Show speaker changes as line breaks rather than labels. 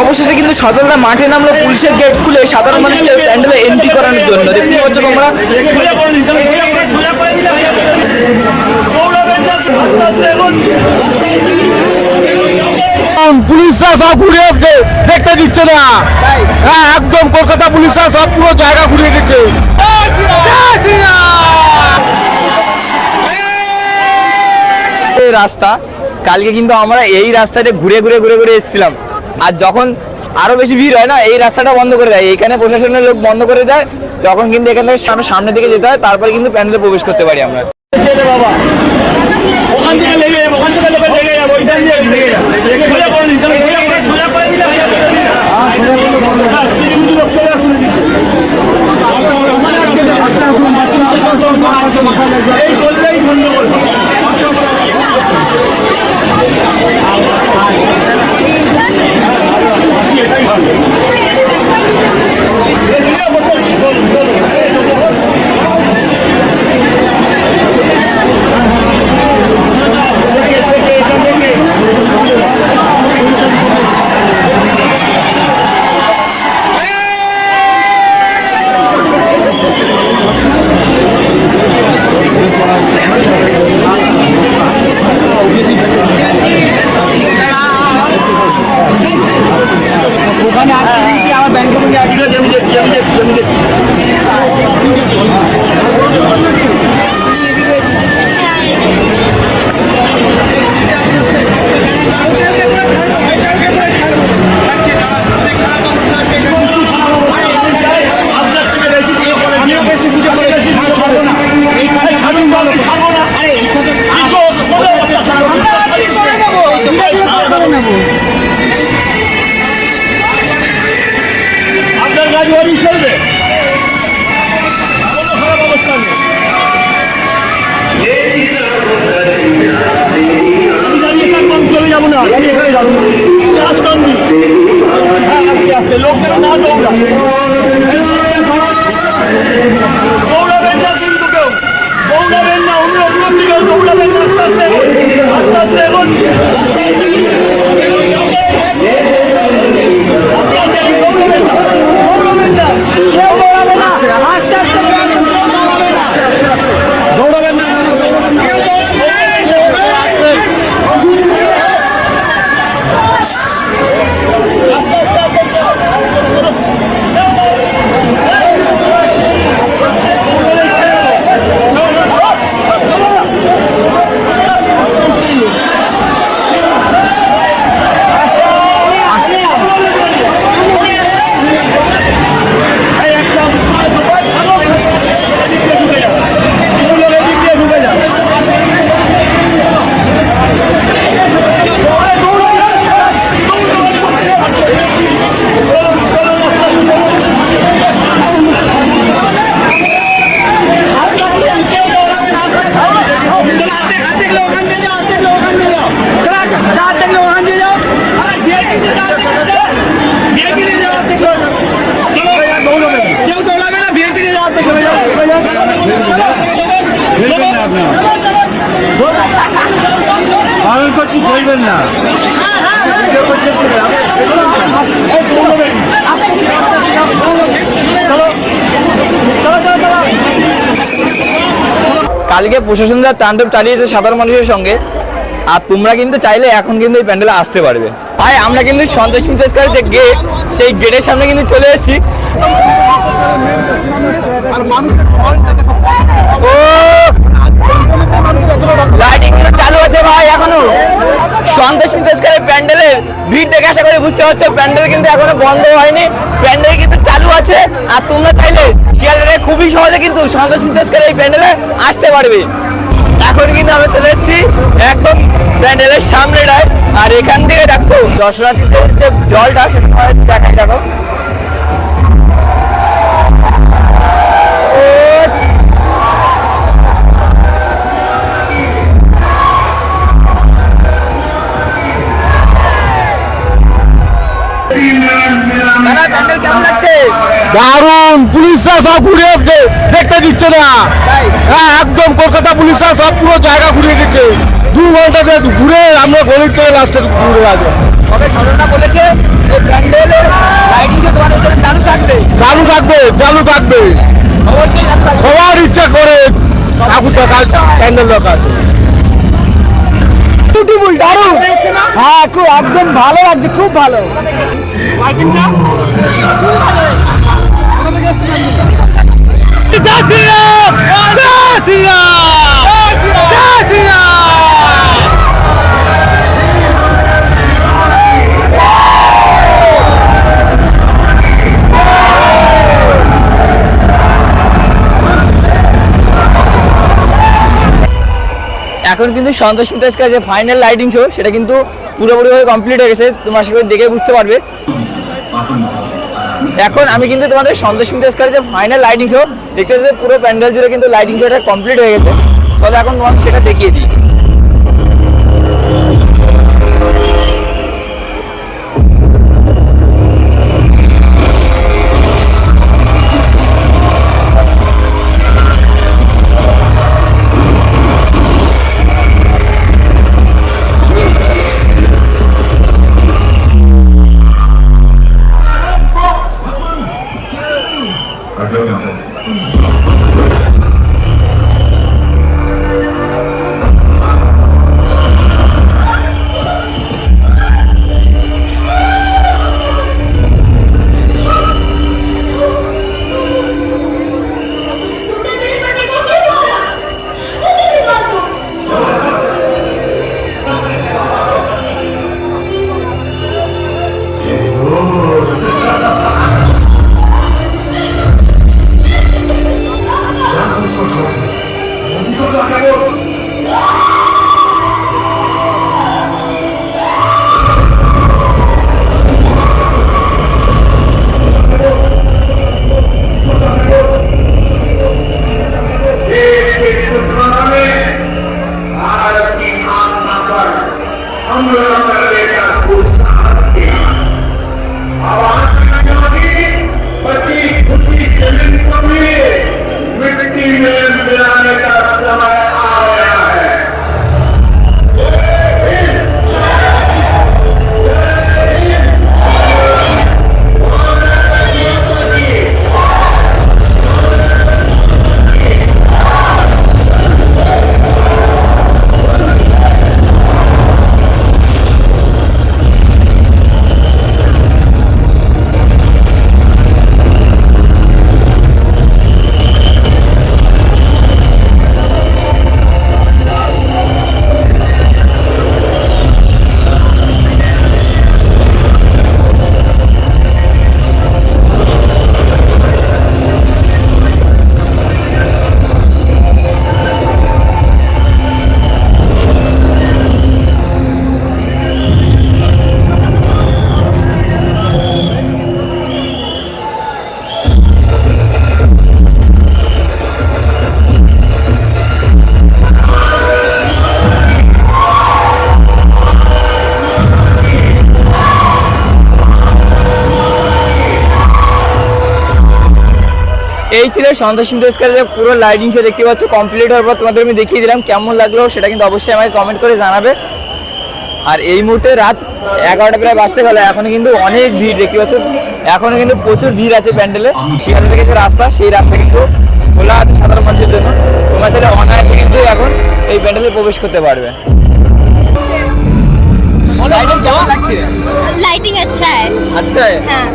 অবশেষে কিন্তু সদরদা মাঠে নামলো পুলিশের গেট খুলে সাধারণ মানুষকে প্যান্ডেলে এন্ট্রি করানোর জন্য। দেখতে পাচ্ছ তোমরা।
পুলিশরা সব ঘুরে দেখতে দিচ্ছে না। হ্যাঁ একদম কলকাতা পুলিশরা সব পুরো জায়গা ঘুরে দিচ্ছে
এই রাস্তা কালকে কিন্তু আমরা এই রাস্তাটা ঘুরে ঘুরে ঘুরে ঘুরে এসেছিলাম। আর যখন আরও বেশি ভিড় হয় না, এই রাস্তাটা বন্ধ করে দেয়। এখানে প্রশাসনের লোক বন্ধ করে দেয়, তখন কিন্তু এখান থেকে সামনে সামনের দিকে যেতে হয়, তারপরে কিন্তু প্যান্ডেলে প্রবেশ করতে পারি আমরা।
ওরই চলবে। খারাপ অবস্থা নেই। আমি দাঁড়িয়ে থাকব আমি চলে এখানে হ্যাঁ আস্তে আস্তে লোক না দৌড়া দৌড়াবেন না কিন্তু কেউ। দৌড়াবেন না, অন্য অন্য দিকেও দৌড়াবেন না, আস্তে আস্তে। আস্তে আস্তে, এগোন। আস্তে আস্তে দৌড়াবেন না।
পালন করছি চলবেন না
কালকে প্রশাসন যা তাণ্ডব চালিয়েছে সাধারণ মানুষের সঙ্গে আর তোমরা কিন্তু চাইলে এখন কিন্তু এই প্যান্ডেলে আসতে পারবে। ভাই আমরা কিন্তু সন্তোষ মিত্রের যে গেট সেই গেটের সামনে কিন্তু চলে এসেছি। ও! ভাই এখনও। সন্তোষ মিত্রের প্যান্ডেলের ভিড় দেখে বুঝতে পারছ, প্যান্ডেল কিন্তু এখনও বন্ধ হয়নি। প্যান্ডেল কিন্তু চালু আছে, আর তোমরা চাইলে শিয়ালদারে খুবই সহজে কিন্তু সন্তোষ মিত্রের এই প্যান্ডেলে আসতে পারবে। এখন কিন্তু আমরা চলে এসেছি একদম প্যান্ডেলের সামনেটায়। আর এখান থেকে দেখো দর্শনার্থীদের যে জলটা দেখো।
দারুণ পুলিশরা সব ঘুরে দেখতে দিচ্ছে না। হ্যাঁ একদম কলকাতা পুলিশরা সব পুরো জায়গা ঘুরে দিচ্ছে। দু ঘণ্টা ঘুরে আমরা গরিব থেকে লাস্টে ঘুরে যাব
চালু থাকবে। চালু থাকবে সবার
ইচ্ছা করে ঠাকুর দেখা প্যান্ডেল দেখা বিউটিফুল দারুণ। হ্যাঁ খুব একদম ভালো লাগছে খুব ভালো।
এখন কিন্তু সন্তোষ মিতাজকার যে ফাইনাল লাইটিং শো সেটা কিন্তু পুরোপুরিভাবে কমপ্লিট হয়ে গেছে। তোমার সেগুলো দেখে বুঝতে পারবে। এখন আমি কিন্তু তোমাদের সন্তোষ মিতাজকার যে ফাইনাল লাইটিং শো দেখতে পুরো প্যান্ডেল জুড়ে কিন্তু লাইটিং শোটা কমপ্লিট হয়ে গেছে। তবে এখন তোমার সেটা দেখিয়ে দিই। এই ছিল সন্তোষ ইন্টারেস্টের পুরো লাইটিং শো দেখতে পাচ্ছ কমপ্লিট হওয়ার পর তোমাদের আমি দেখিয়ে দিলাম কেমন লাগল সেটা কিন্তু অবশ্যই আমাকে কমেন্ট করে জানাবে। আর এই মুহূর্তে রাত এগারোটা প্রায় বাঁচতে গেলে এখন কিন্তু অনেক ভিড় দেখতে পাচ্ছ। এখনও কিন্তু প্রচুর ভিড় আছে প্যান্ডেলে। সেখান থেকে যে রাস্তা সেই রাস্তা কিন্তু খোলা আছে সাধারণ মানুষের জন্য। তোমার তাহলে অনায়াসে কিন্তু এখন এই প্যান্ডেলে প্রবেশ করতে পারবে। লাইটিং কেমন লাগছে?
লাইটিং
আচ্ছা
আচ্ছা হ্যাঁ।